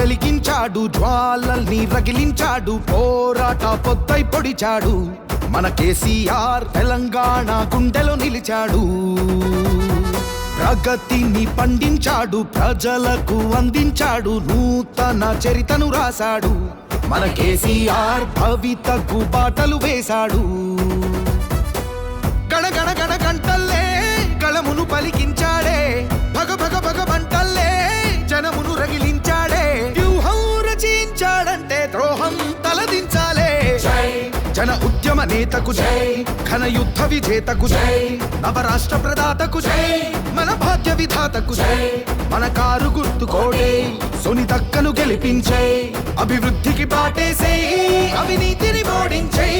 రగిలించాడు జ్వాలల్ని రగిలించాడు పోరాట పొద్దై పొడిచాడు. మన కేసీఆర్ తెలంగాణ గుండెలో నిలిచాడు. ప్రగతిని పండించాడు ప్రజలకు అందించాడు నూతన చరితను రాశాడు. మన కేసీఆర్ భవితకు బాటలు వేశాడు. గణగణ గణ గణ గంటల్లే గళమును పలికించాడే. భగ భగ భగ నేతకు జై. ఘన యుద్ధ విజేతకు జై. నవరాష్ట్ర ప్రదాతకు జై. మన భాగ్య విధాతకు జై. మన కారు గుర్తు కోడే సునితక్కను గెలిపించే. అభివృద్ధికి బాటేసే అవినీతిని ఓడించే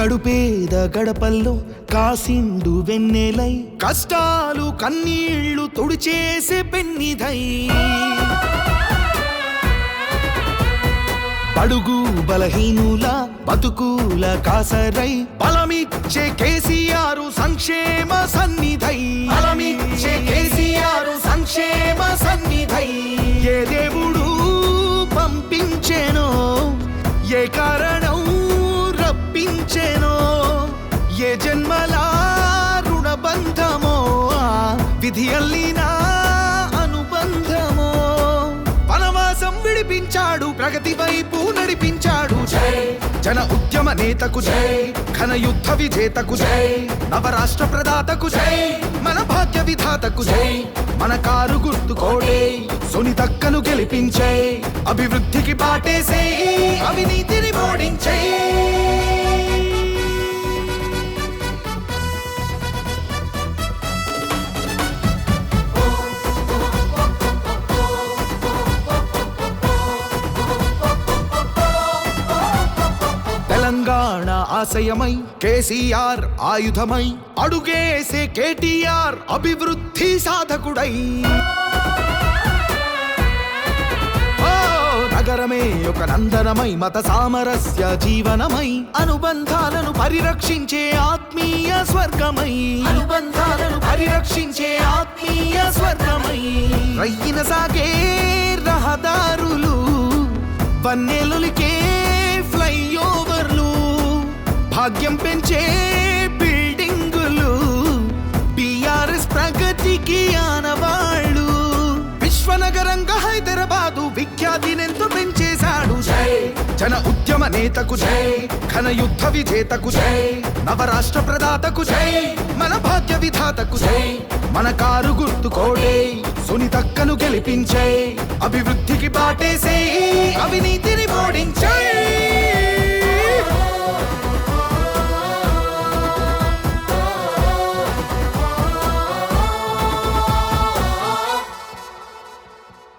కడుపేద గడపల్లో కాసిండు వెన్నెలై. కష్టాలు కన్నీళ్ళు తుడిచేసే పెన్నిధై. అడుగు బలహీనుల బతుకుల కాసరై. బలమిచ్చే కేసీఆర్ సంక్షేమ సన్నిధై. బలమిచ్చే కేసీ ప్రగతి వైపు నడిపించాడు జన ఉద్యమ నేతకు జై. ఘన యుద్ధ విజేతకు జై. నవరాష్ట్ర ప్రదాతకు జై. మన భాగ్య విధాతకు జై. మన కారు గుర్తుకోడే సుని సునితక్కను గెలిపించే. అభివృద్ధికి బాటేసే అవినీతిని ఓడించే. ఆశయమై కేసీఆర్ ఆయుధమై అడుగేసే కేటీఆర్ అభివృద్ధి సాధకుడై. నగరమే ఒక నందనమై మత సామరస్య జీవనమై అనుబంధాలను పరిరక్షించే ఆత్మీయ స్వర్గమై. అనుబంధాలను పరిరక్షించే ఆత్మీయ స్వర్గమై. రయ్యిన సాగే రహదారులు వన్నెలులికే ఫ్లైఓవర్లు భాగ్యం పెంచే బిల్డింగులు బిఆర్ఎస్ ప్రగతికి ఆనవాళ్ళు. విశ్వనగరంగా హైదరాబాదు విఖ్యాతినెంతో పెంచేశాడు. జన ఉద్యమ నేతకు జై. ఘన యుద్ధ విజేతకు జై. నవరాష్ట్ర ప్రదాతకు జై. మన భాగ్య విధాతకు జై. మన కారు గుర్తు కోడే సునితక్కను గెలిపించే. అభివృద్ధికి బాటేసే అవినీతిని ఓడించే.